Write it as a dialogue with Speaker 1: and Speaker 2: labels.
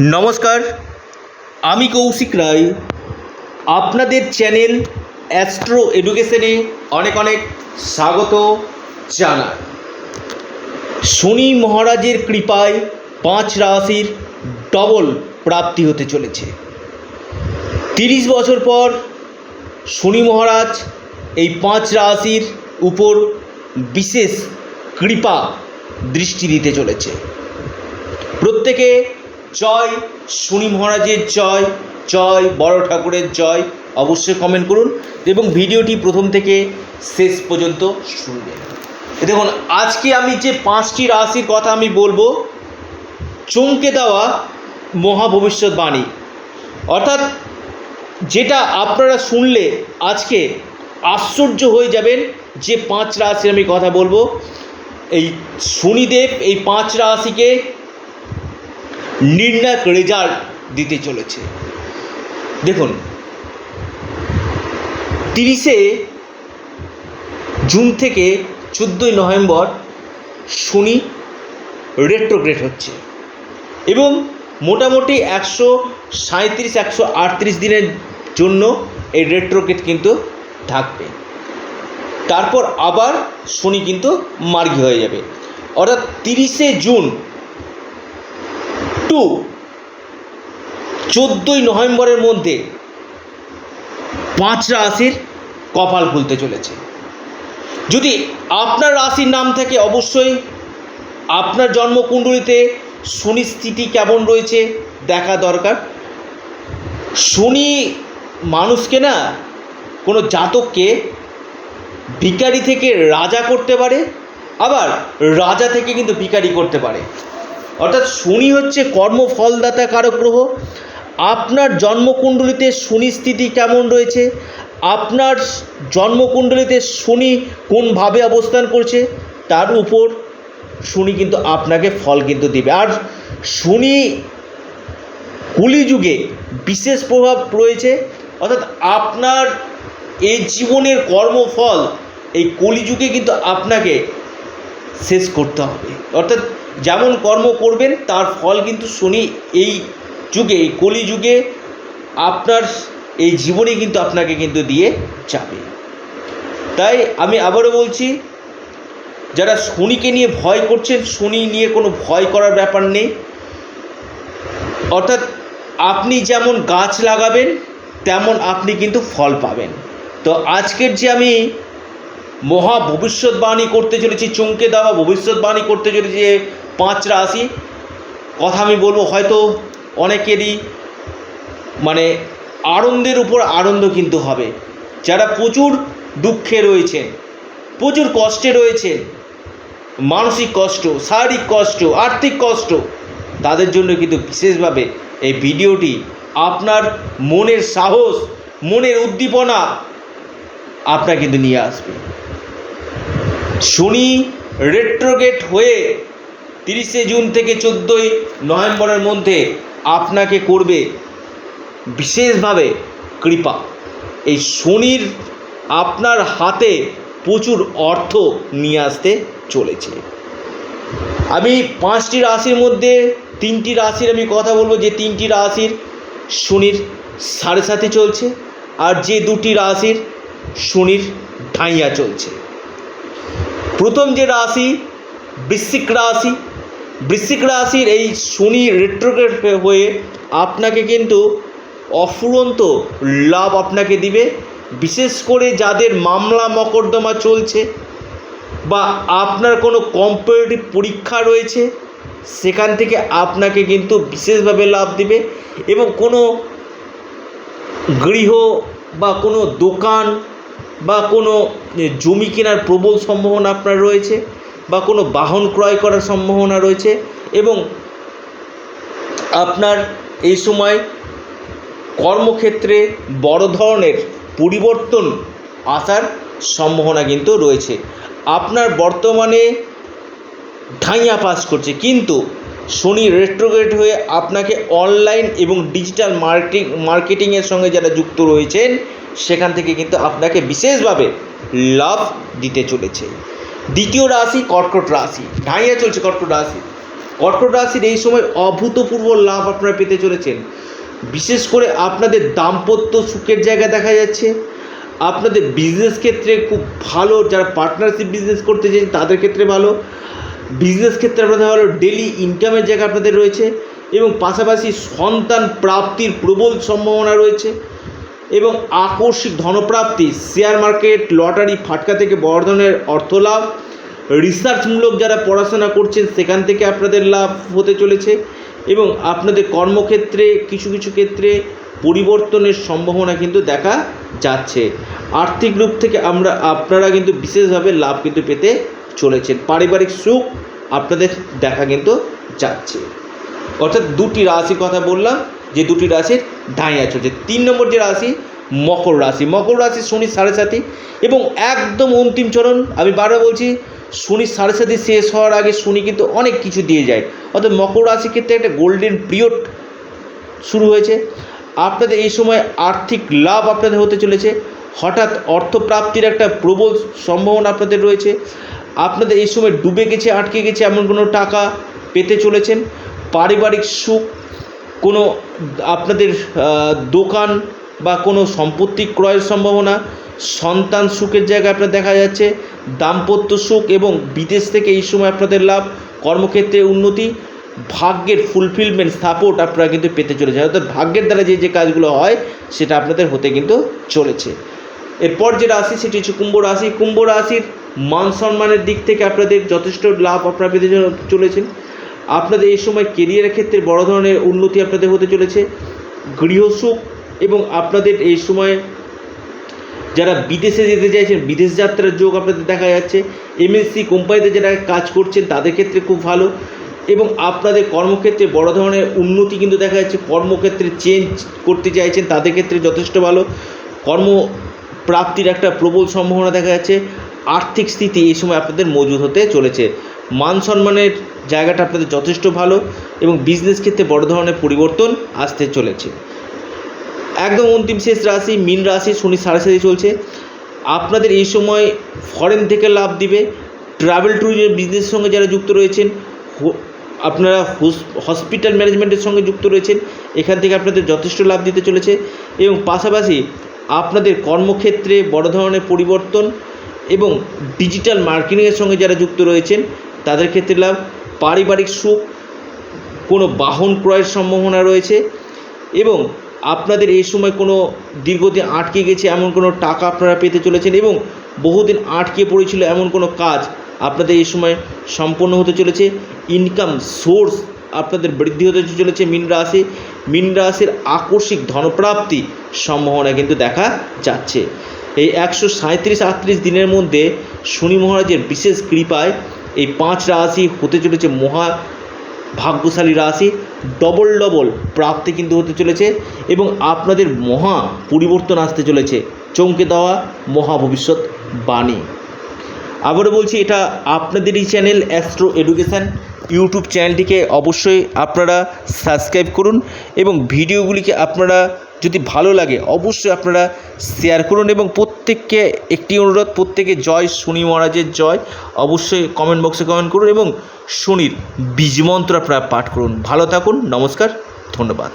Speaker 1: নমস্কার, আমি কৌশিক রায়। আপনাদের চ্যানেল অ্যাস্ট্রো এডুকেশনে অনেক অনেক স্বাগত জানাই। শনি মহারাজের কৃপায় পাঁচ রাশির ডবল প্রাপ্তি হতে চলেছে। তিরিশ বছর পর শনি মহারাজ এই পাঁচ রাশির উপর বিশেষ কৃপা দৃষ্টি দিতে চলেছে। প্রত্যেকে জয়, শনি মহারাজের জয় জয়, বড় ঠাকুরের জয়, অবশ্যই কমেন্ট করুন। এবং ভিডিওটি প্রথম থেকে শেষ পর্যন্ত শুনবেন। দেখুন, আজকে আমি যে পাঁচটি রাশির কথা আমি বলব, চমকে দেওয়া মহা ভবিষ্যৎবাণী অর্থাৎ যেটা আপনারা শুনলে আজকে আশ্চর্য হয়ে যাবেন যে পাঁচ রাশির আমি কথা বলব। এই শনিদেব এই পাঁচ রাশিকে নির্ণায়ক রেজাল্ট দিতে চলেছে। দেখুন, তিরিশে জুন থেকে চোদ্দোই নভেম্বর শনি রেট্রোগ্রেড হচ্ছে এবং মোটামুটি একশো সাঁত্রিশ একশো আটত্রিশ দিনের জন্য এই রেট্রোগ্রেড কিন্তু থাকবে। তারপর আবার শনি কিন্তু মার্গী হয়ে যাবে। অর্থাৎ তিরিশে জুন টু। চোদ্দোই নভেম্বরের মধ্যে পাঁচ রাশির কপাল খুলতে চলেছে। যদি আপনার রাশির নাম থাকে অবশ্যই আপনার জন্মকুণ্ডলিতে শনি স্থিতি কেমন রয়েছে দেখা দরকার। শনি মানুষকে না কোনো জাতককে ভিখারি থেকে রাজা করতে পারে, আবার রাজা থেকে কিন্তু ভিখারি করতে পারে। অর্থাৎ শনি হচ্ছে কর্মফলদাতা কারক গ্রহ আপনার জন্মকুণ্ডলিতে শনি স্থিতি কেমন রয়েছে? আপনার জন্মকুণ্ডলিতে শনি কোনভাবে অবস্থান করছে? তার উপর শনি কিন্তু আপনাকে ফল কিন্তু দিবে। আর শনি কলিযুগে বিশেষ প্রভাব রয়েছে। অর্থাৎ আপনার এই জীবনের কর্মফল এই কলিযুগে কিন্তু আপনাকে শেষ করতে হবে। অর্থাৎ যেমন কর্ম করবেন, তার ফল কিন্তু শনি এই যুগে, এই কলিযুগে আপনার এই জীবনে কিন্তু আপনাকে কিন্তু দিয়ে যাবে। তাই আমি আবারও বলছি, যারা শনিকে নিয়ে ভয় করছেন, শনি নিয়ে কোনো ভয় করার ব্যাপার নেই। অর্থাৎ আপনি যেমন গাছ লাগাবেন, তেমন আপনি কিন্তু ফল পাবেন। তো আজকের যে আমি মহা ভবিষ্যৎবাণী করতে চলেছি, চমকে দেওয়া ভবিষ্যৎবাণী করতে চলেছি পাঁচ রাশি, কথা আমি বলব, হয়তো অনেকেরই মানে আনন্দের উপর আনন্দ কিন্তু হবে। যারা প্রচুর দুঃখে রয়েছেন, প্রচুর কষ্টে রয়েছেন, মানসিক কষ্ট, শারীরিক কষ্ট, আর্থিক কষ্ট, তাদের জন্য কিন্তু বিশেষভাবে এই ভিডিওটি আপনার মনের সাহস, মনের উদ্দীপনা আপনার কিন্তু নিয়ে আসবে। শনি রেট্রোগেট হয়ে তিরিশে জুন থেকে চোদ্দোই নভেম্বরের মধ্যে আপনাকে করবে বিশেষভাবে কৃপা। এই শনির আপনার হাতে প্রচুর অর্থ নিয়ে আসতে চলেছে। আমি পাঁচটি রাশির মধ্যে তিনটি রাশির আমি কথা বলব, যে তিনটি রাশির শনির সাড়ে সাথে চলছে আর যে দুটি রাশির শনির ঢাইয়া চলছে। প্রথম যে রাশি, বৃশ্চিক রাশি বৃশ্চিক রাশির এই শনি রেট্রোগ্রেড হয়ে আপনাকে কিন্তু অফুরন্ত লাভ আপনাকে দিবে। বিশেষ করে যাদের মামলা মকদ্দমা চলছে বা আপনার কোনো কম্পারেটিভ পরীক্ষা রয়েছে, সেখান থেকে আপনাকে কিন্তু বিশেষভাবে লাভ দিবে এবং কোনো গৃহ বা কোনো দোকান বা কোনো জমি কেনার প্রবল সম্ভাবনা আপনার রয়েছে। বা কোনো বাহন ক্রয় করার সম্ভাবনা রয়েছে এবং আপনার এই সময় কর্মক্ষেত্রে বড় ধরনের পরিবর্তন আসার সম্ভাবনা কিন্তু রয়েছে। আপনার বর্তমানে ঢাইয়া পাস করছে, কিন্তু শনি রেট্রোগ্রেড হয়ে আপনাকে অনলাইন এবং ডিজিটাল মার্কেটিং মার্কেটিংয়ের সঙ্গে যারা যুক্ত রয়েছেন, সেখান থেকে কিন্তু আপনাকে বিশেষভাবে লাভ দিতে চলেছে। দ্বিতীয় রাশি কর্কট রাশি। ঢাইয়া চলছে কর্কট রাশি। কর্কট রাশির এই সময় অভূতপূর্ব লাভ আপনারা পেতে চলেছেন। বিশেষ করে আপনাদের দাম্পত্য সুখের জায়গা দেখা যাচ্ছে। আপনাদের বিজনেস ক্ষেত্রে খুব ভালো, যারা পার্টনারশিপ বিজনেস করতে চাইছেন তাদের ক্ষেত্রে ভালো। বিজনেস ক্ষেত্রে আপনাদের ভালো ডেলি ইনকামের জায়গা আপনাদের রয়েছে। এবং পাশাপাশি সন্তান প্রাপ্তির প্রবল সম্ভাবনা রয়েছে। এবং আকস্মিক ধনপ্রাপ্তি শেয়ার মার্কেট লটারি ফাটকা থেকে বড় ধরনের অর্থ লাভ রিসার্চমূলক যারা পড়াশোনা করছেন সেখান থেকে আপনাদের লাভ হতে চলেছে এবং আপনাদের কর্মক্ষেত্রে, কিছু কিছু ক্ষেত্রে পরিবর্তনের সম্ভাবনা কিন্তু দেখা যাচ্ছে। আর্থিক রূপ থেকে আমরা, আপনারা কিন্তু বিশেষভাবে লাভ কিন্তু পেতে চলেছেন। পারিবারিক সুখ আপনাদের দেখা কিন্তু যাচ্ছে। অর্থাৎ দুটি রাশি কথা বললাম। যে দুটি রাশির ধাঁইয়া চলছে তিন নম্বর যে রাশি মকর রাশি। মকর রাশি শনি সাড়ে সাথী এবং একদম অন্তিম চরণ, আমি বারবার বলছি শনি সাড়ে সাথী শেষ হওয়ার আগে শনি কিন্তু অনেক কিছু দিয়ে যায়। অর্থাৎ মকর রাশির ক্ষেত্রে একটা গোল্ডেন পিরিয়ড শুরু হয়েছে। আপনাদের এই সময় আর্থিক লাভ আপনাদের হতে চলেছে। হঠাৎ অর্থপ্রাপ্তির একটা প্রবল সম্ভাবনা আপনাদের রয়েছে। আপনাদের এই সময় ডুবে গেছে, আটকে গেছে এমন কোনো টাকা পেতে চলেছেন। পারিবারিক সুখ কোনো আপনাদের দোকান বা কোনো সম্পত্তি ক্রয়ের সম্ভাবনা, সন্তান সুখের জায়গায় আপনার দেখা যাচ্ছে, দাম্পত্য সুখ এবং বিদেশ থেকে এই সময় আপনাদের লাভ, কর্মক্ষেত্রে উন্নতি, ভাগ্যের ফুলফিলমেন্ট সাপোর্ট আপনারা কিন্তু পেতে চলেছে অর্থাৎ ভাগ্যের দ্বারা যে যে কাজগুলো হয়, সেটা আপনাদের হতে কিন্তু চলেছে। এরপর যে রাশি, সেটি হচ্ছে কুম্ভ রাশি। কুম্ভ রাশির মান সম্মানের দিক থেকে আপনাদের যথেষ্ট লাভ আপনারা পেতে চলেছেন। আপনাদের এই সময় কেরিয়ারের ক্ষেত্রে বড় ধরনের উন্নতি আপনাদের হতে চলেছে। গৃহসুখ এবং আপনাদের এই সময় যারা বিদেশে যেতে চাইছেন, বিদেশ যাত্রার যোগ আপনাদের দেখা যাচ্ছে। এমএনসি কোম্পানিতে যারা কাজ করছেন, তাদের ক্ষেত্রে খুব ভালো। এবং আপনাদের কর্মক্ষেত্রে বড় ধরনের উন্নতি কিন্তু দেখা যাচ্ছে। কর্মক্ষেত্রে চেঞ্জ করতে চাইছেন, তাদের ক্ষেত্রে যথেষ্ট ভালো। কর্ম প্রাপ্তির একটা প্রবল সম্ভাবনা দেখা যাচ্ছে। আর্থিক স্থিতি এই সময় আপনাদের মজুদ হতে চলেছে। মান সম্মানের জায়গাটা আপনাদের যথেষ্ট ভালো এবং বিজনেস ক্ষেত্রে বড় ধরনের পরিবর্তন আসতে চলেছে। একদম অন্তিম শেষ রাশি, মিন রাশি, শনি সাড়ে সাথে চলছে। আপনাদের এই সময় ফরেন থেকে লাভ দিবে। ট্রাভেল ট্যুরিজম বিজনেসের সঙ্গে যারা যুক্ত রয়েছেন আপনারা হসপিটাল ম্যানেজমেন্টের সঙ্গে যুক্ত রয়েছেন, এখান থেকে আপনাদের যথেষ্ট লাভ দিতে চলেছে এবং পাশাপাশি আপনাদের কর্মক্ষেত্রে বড় ধরনের পরিবর্তন এবং ডিজিটাল মার্কেটিংয়ের সঙ্গে যারা যুক্ত রয়েছেন তাদের ক্ষেত্রে লাভ। পারিবারিক সুখ, কোনো বাহন ক্রয়ের সম্ভাবনা রয়েছে এবং আপনাদের এই সময় কোনো দীর্ঘদিন আটকে গেছে এমন কোনো টাকা আপনারা পেতে চলেছেন এবং বহুদিন আটকে পড়েছিল এমন কোনো কাজ আপনাদের এই সময় সম্পন্ন হতে চলেছে। ইনকাম সোর্স আপনাদের বৃদ্ধি হতে চলেছে মীন রাশি। মীন রাশির আকস্মিক ধনপ্রাপ্তি সম্ভাবনা কিন্তু দেখা যাচ্ছে। এই একশো সাঁত্রিশ আটত্রিশ দিনের মধ্যে শনি মহারাজের বিশেষ কৃপায় এই পাঁচ রাশি হতে চলেছে মহা ভাগ্যশালী রাশি। ডবল ডবল প্রাপ্তি কিন্তু হতে চলেছে এবং আপনাদের মহা পরিবর্তন আসতে চলেছে। চমকে দেওয়া মহা ভবিষ্যৎ বাণী। আবারও বলছি, এটা আপনাদেরই চ্যানেল অ্যাস্ট্রো এডুকেশান ইউটিউব চ্যানেলটিকে অবশ্যই আপনারা সাবস্ক্রাইব করুন এবং ভিডিওগুলিকে আপনারা যদি ভালো লাগে, অবশ্যই আপনারা শেয়ার করুন এবং প্রত্যেককে একটি অনুরোধ, প্রত্যেকে জয় শনি মহারাজের জয়। অবশ্যই কমেন্ট বক্সে কমেন্ট করুন এবং শনির বীজমন্ত্র আপনারা পাঠ করুন। ভালো থাকুন, নমস্কার, ধন্যবাদ।